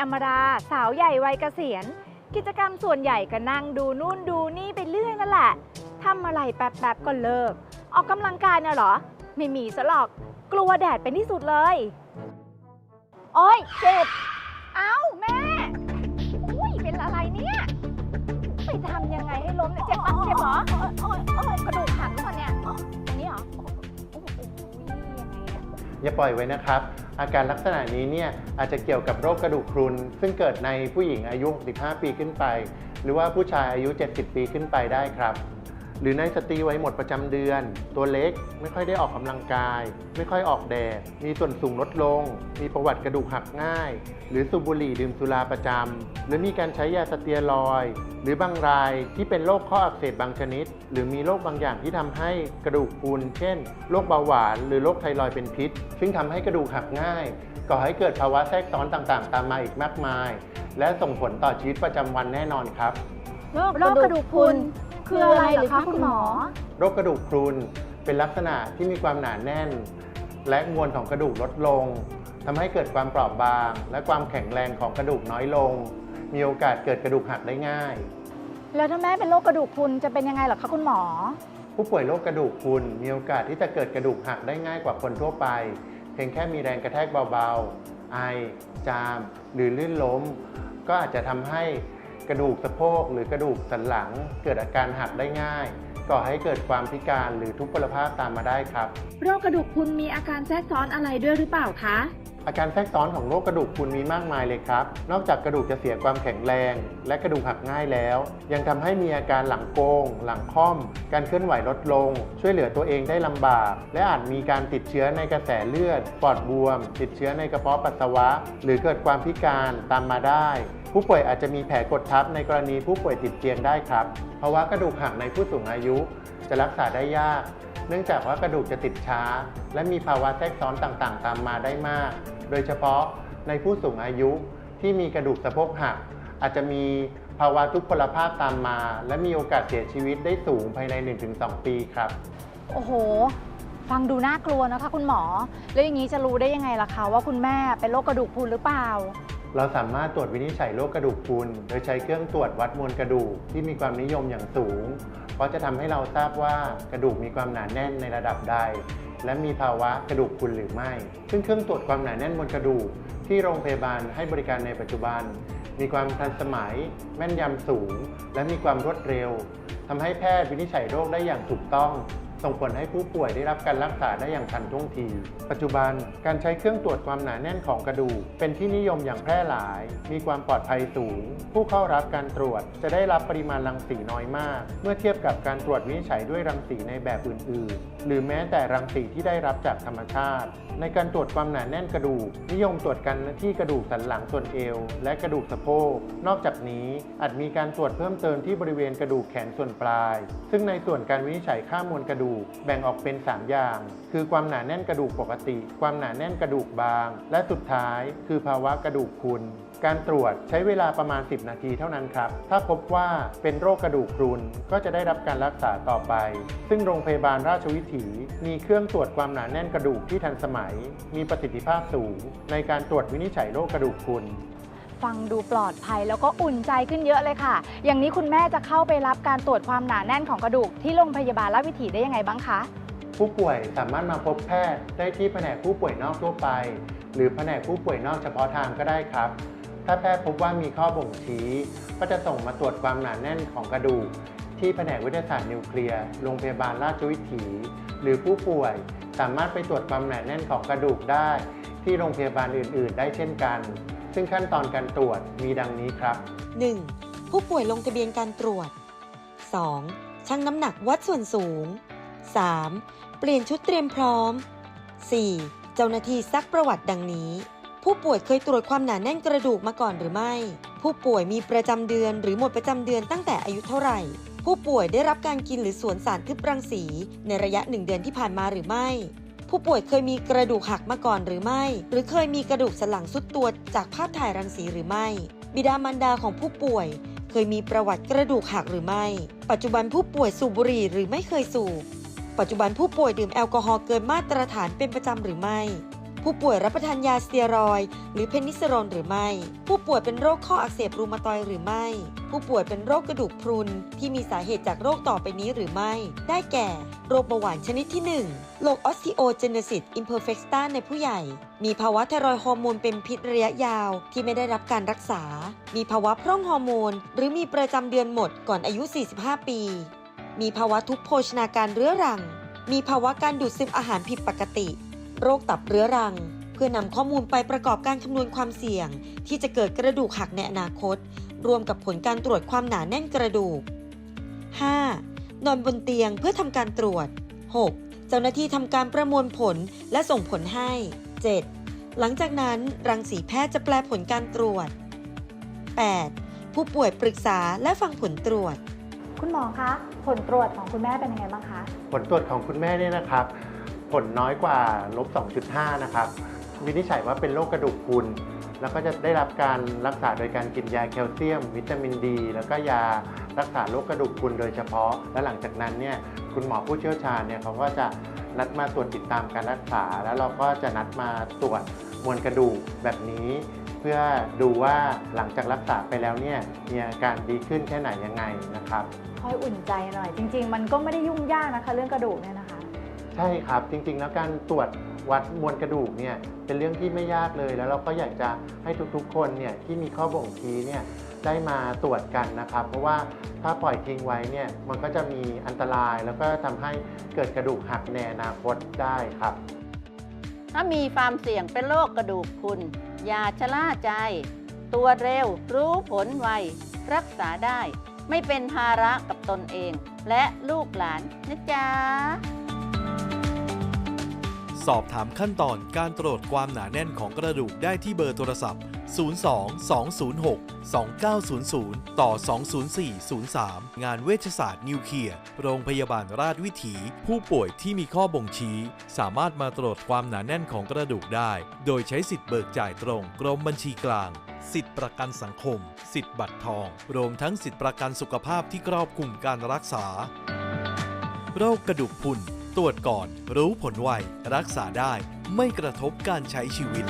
อมราสาวใหญ่วัยเกษียณ กิจกรรมส่วนใหญ่ก็นั่งดูนู่นดูนี่ไปเรื่อยนั่นแหละทำอะไรแป๊บๆก็เลิก ออกกำลังกายน่ะเหรอ ไม่มีซะหรอกกลัวแดดเป็นที่สุดเลยโอ้ยเจ็บ เอ้าแม่ อุ้ยเป็นอะไรเนี่ย ไปทำยังไงให้ล้มเนี่ยเจ็บปะเจ็บหรอโอ้ยโอ้ยกระดูกหักหรือเปล่าเนี่ยอันนี้เหรอ โอ้โหยังไงเนี่ยอย่าปล่อยไว้นะครับ อาการลักษณะนี้เนี่ยอาจจะเกี่ยวกับโรคกระดูกพรุน ซึ่งเกิดในผู้หญิงอายุ 65 ปีขึ้นไป หรือว่าผู้ชายอายุ 70 ปีขึ้นไปได้ครับ หรือในสตรีวัยหมดประจำเดือน ตัวเล็กไม่ค่อยได้ออกกำลังกาย ไม่ค่อยออกแดด มีส่วนสูงลดลง มีประวัติกระดูกหักง่าย หรือสูบบุหรี่ดื่มสุราประจำหรือมีการใช้ยาสเตียรอย หรือบางรายที่เป็นโรคข้ออักเสบบางชนิด หรือมีโรคบางอย่างที่ทำให้กระดูกพรุนเช่นโรคเบาหวาน หรือโรคไทรอยเป็นพิษ ซึ่งทำให้กระดูกหักง่ายก่อให้เกิดภาวะแทรกซ้อนต่างๆ ตามมาอีกมากมาย และส่งผลต่อชีวิตประจำวันแน่นอนครับโรคกระดูกพรุน คืออะไรเหรอคะคุณหมอ โรคกระดูกพรุนเป็นลักษณะที่มีความหนาแน่น และมวลของกระดูกลดลงทำให้เกิดความเปราะบาง และความแข็งแรงของกระดูกน้อยลง มีโอกาสเกิดกระดูกหักได้ง่าย แล้วถ้าแม่เป็นโรคกระดูกพรุนจะเป็นยังไงเหรอคะคุณหมอ ผู้ป่วยโรคกระดูกพรุนมีโอกาสที่จะเกิดกระดูกหักได้ง่ายกว่าคนทั่วไป เพียงแค่มีแรงกระแทกเบาๆ ไอ จาม หรือลื่นล้ม ก็อาจจะทำให้ กระดูกสะโพกหรือกระดูกสันหลัง เกิดอาการหักได้ง่าย ก่อให้เกิดความพิการหรือทุพพลภาพตามมาได้ครับ โรคกระดูกพรุนมีอาการแทรกซ้อนอะไรด้วยหรือเปล่าคะ อาการแทรกซ้อนของโรคกระดูกพรุนมีมากมายเลยครับ นอกจากกระดูกจะเสียความแข็งแรง และกระดูกหักง่ายแล้ว ยังทำให้มีอาการหลังโกง หลังค่อม การเคลื่อนไหวลดลง ช่วยเหลือตัวเองได้ลำบาก และอาจมีการติดเชื้อในกระแสเลือด ปอดบวม ติดเชื้อในกระเพาะปัสสาวะ หรือเกิดความพิการตามมาได้ ผู้ป่วยอาจจะมีแผลกดทับในกรณีผู้ป่วยติดเตียงได้ครับภาวะกระดูกหักในผู้สูงอายุ จะรักษาได้ยาก เนื่องจากว่ากระดูกจะติดช้า และมีภาวะแทรกซ้อนต่างๆ ตามมาได้มาก โดยเฉพาะในผู้สูงอายุที่มีกระดูกสะโพกหัก อาจจะมีภาวะทุพพลภาพตามมา และมีโอกาสเสียชีวิตได้สูงภายใน 1-2 ปีครับ โอ้โห ฟังดูน่ากลัวนะคะคุณหมอ แล้วอย่างนี้จะรู้ได้ยังไงล่ะคะว่าคุณแม่เป็นโรคกระดูกพรุนหรือเปล่า เราสามารถตรวจวินิจฉัยโรคกระดูกพรุนโดยใช้เครื่องตรวจวัดมวลกระดูกที่มีความนิยมอย่างสูง เพราะจะทำให้เราทราบว่ากระดูกมีความหนาแน่นในระดับใด และมีภาวะกระดูกพรุนหรือไม่ ซึ่งเครื่องตรวจความหนาแน่นมวลกระดูกที่โรงพยาบาลให้บริการในปัจจุบัน มีความทันสมัย แม่นยำสูง และมีความรวดเร็วทำให้แพทย์วินิจฉัยโรคได้อย่างถูกต้อง ส่งผลให้ผู้ป่วยได้รับการรักษาได้อย่างทันท่วงที ปัจจุบันการใช้เครื่องตรวจความหนาแน่นของกระดูก เป็นที่นิยมอย่างแพร่หลาย มีความปลอดภัยสูง ผู้เข้ารับการตรวจจะได้รับปริมาณรังสีน้อยมาก เมื่อเทียบกับการตรวจวินิจฉัยด้วยรังสีในแบบอื่น ๆ หรือแม้แต่รังสีที่ได้รับจากธรรมชาติ ในการตรวจความหนาแน่นกระดูก นิยมตรวจกันที่กระดูกสันหลังส่วนเอว และกระดูกสะโพก นอกจากนี้อาจมีการตรวจเพิ่มเติมที่บริเวณกระดูกแขนส่วนปลาย ซึ่งในส่วนการวินิจฉัยค่ามวลกระดูกแบ่งออกเป็น 3 อย่าง คือความหนาแน่นกระดูกปกติ ความหนาแน่นกระดูกบาง และสุดท้ายคือภาวะกระดูกพรุนการตรวจใช้เวลาประมาณ 10 นาทีเท่านั้นครับ ถ้าพบว่าเป็นโรคกระดูกพรุนก็จะได้รับการรักษาต่อไป ซึ่งโรงพยาบาลราชวิถี มีเครื่องตรวจความหนาแน่นกระดูกที่ทันสมัย มีประสิทธิภาพสูง ในการตรวจวินิจฉัยโรคกระดูกพรุน ฟังดูปลอดภัยแล้วก็อุ่นใจขึ้นเยอะเลยค่ะ อย่างนี้คุณแม่จะเข้าไปรับการตรวจความหนาแน่นของกระดูกที่โรงพยาบาลราชวิถีได้ยังไงบ้างคะ ผู้ป่วยสามารถมาพบแพทย์ได้ที่แผนกผู้ป่วยนอกทั่วไป หรือแผนกผู้ป่วยนอกเฉพาะทางก็ได้ครับ ถ้าแพทย์พบว่ามีข้อบ่งชี้ ก็จะส่งมาตรวจความหนาแน่นของกระดูก ที่แผนกวิทยาศาสตร์นิวเคลียร์โรงพยาบาลราชวิถี หรือผู้ป่วยสามารถไปตรวจความหนาแน่นของกระดูกได้ ที่โรงพยาบาลอื่น ๆ ได้เช่นกัน ซึ่งขั้นตอนการตรวจมีดังนี้ครับ 1. ผู้ป่วยลงทะเบียนการตรวจ 2. ชั่งน้ำหนักวัดส่วนสูง 3. เปลี่ยนชุดเตรียมพร้อม 4. เจ้าหน้าที่ซักประวัติดังนี้ ผู้ป่วยเคยตรวจความหนาแน่นกระดูกมาก่อนหรือไม่ ผู้ป่วยมีประจำเดือนหรือหมดประจำเดือนตั้งแต่อายุเท่าไหร่ ผู้ป่วยได้รับการกินหรือสวนสารทึบรังสีในระยะหนึ่งเดือนที่ผ่านมาหรือไม่ ผู้ป่วยเคยมีกระดูกหักมาก่อนหรือไม่ หรือเคยมีกระดูกสันหลังสุดตัวจากภาพถ่ายรังสีหรือไม่ บิดามารดาของผู้ป่วย เคยมีประวัติกระดูกหักหรือไม่ ปัจจุบันผู้ป่วยสูบบุหรี่หรือไม่เคยสูบ ปัจจุบันผู้ป่วยดื่มแอลกอฮอล์เกินมาตรฐานเป็นประจำหรือไม่ ผู้ป่วยรับประทานยาสเตียรอย หรือเพนิซิลลนหรือไม่ ผู้ป่วยเป็นโรคข้ออักเสบรูมาตอยหรือไม่ ผู้ป่วยเป็นโรคกระดูกพรุน ที่มีสาเหตุจากโรคต่อไปนี้หรือไม่ ได้แก่ โรคเบาหวานชนิดที่ 1 โรคออสติโอเจเนซิสอิมเพอร์เฟกตาในผู้ใหญ่ มีภาวะไทรอยฮอร์โมนเป็นพิษระยะยาวที่ไม่ได้รับการรักษา มีภาวะพร่องฮอร์โมน หรือมีประจำเดือนหมดก่อนอายุ 45 ปี มีภาวะทุพโภชนาการเรื้อรัง มีภาวะการดูดซึมอาหารผิดปกติ โรคตับเรื้อรัง เพื่อนำข้อมูลไปประกอบการคำนวณความเสี่ยง ที่จะเกิดกระดูกหักในอนาคต รวมกับผลการตรวจความหนาแน่นกระดูก 5. นอนบนเตียงเพื่อทำการตรวจ 6. เจ้าหน้าที่ทำการประมวลผลและส่งผลให้ 7. หลังจากนั้นรังสีแพทย์จะแปลผลการตรวจ 8. ผู้ป่วยปรึกษาและฟังผลตรวจ คุณหมอคะ ผลตรวจของคุณแม่เป็นยังไงบ้างคะ ผลตรวจของคุณแม่เนี่ยนะครับ ผลน้อยกว่าลบ 2.5 นะครับ วินิจฉัยว่าเป็นโรคกระดูกพรุน แล้วก็จะได้รับการรักษาโดยการกินยาแคลเซียม วิตามินดี แล้วก็ยารักษาโรคกระดูกพรุนโดยเฉพาะ และหลังจากนั้นเนี่ยคุณหมอผู้เชี่ยวชาญเนี่ยเขาก็จะนัดมาตรวจติดตามการรักษา แล้วเราก็จะนัดมาตรวจมวลกระดูกแบบนี้ เพื่อดูว่าหลังจากรักษาไปแล้วเนี่ยมีอาการดีขึ้นแค่ไหนยังไงนะครับ ค่อยอุ่นใจหน่อย จริง ๆ มันก็ไม่ได้ยุ่งยากนะคะ เรื่องกระดูกเนี่ยนะคะ ใช่ครับ จริงๆ แล้วการตรวจวัดมวลกระดูกเนี่ยเป็นเรื่องที่ไม่ยากเลย แล้วเราก็อยากจะให้ทุกๆ คนเนี่ยที่มีข้อบ่งชี้เนี่ยได้มาตรวจกันนะครับ เพราะว่าถ้าปล่อยทิ้งไว้เนี่ยมันก็จะมีอันตรายแล้วก็ทำให้เกิดกระดูกหักในอนาคตได้ครับ ถ้ามีความเสี่ยงเป็นโรคกระดูกพรุนอย่าชะล่าใจ ตัวเร็วรู้ผลไว รักษาได้ ไม่เป็นภาระกับตนเอง และลูกหลานนะจ๊ะ สอบถามขั้นตอนการตรวจความหนาแน่นของกระดูกได้ที่เบอร์โทรศัพท์ 02 206 2900 ต่อ 20403 งานเวชศาสตร์นิวเคลียร์ โรงพยาบาลราชวิถี ผู้ป่วยที่มีข้อบ่งชี้ สามารถมาตรวจความหนาแน่นของกระดูกได้ โดยใช้สิทธิ์เบิกจ่ายตรง กรมบัญชีกลาง สิทธิ์ประกันสังคม สิทธิ์บัตรทอง รวมทั้งสิทธิ์ประกันสุขภาพที่ครอบคลุมการรักษา โรคกระดูกพรุน ตรวจก่อนรู้ผลไว รักษาได้ไม่กระทบการใช้ชีวิต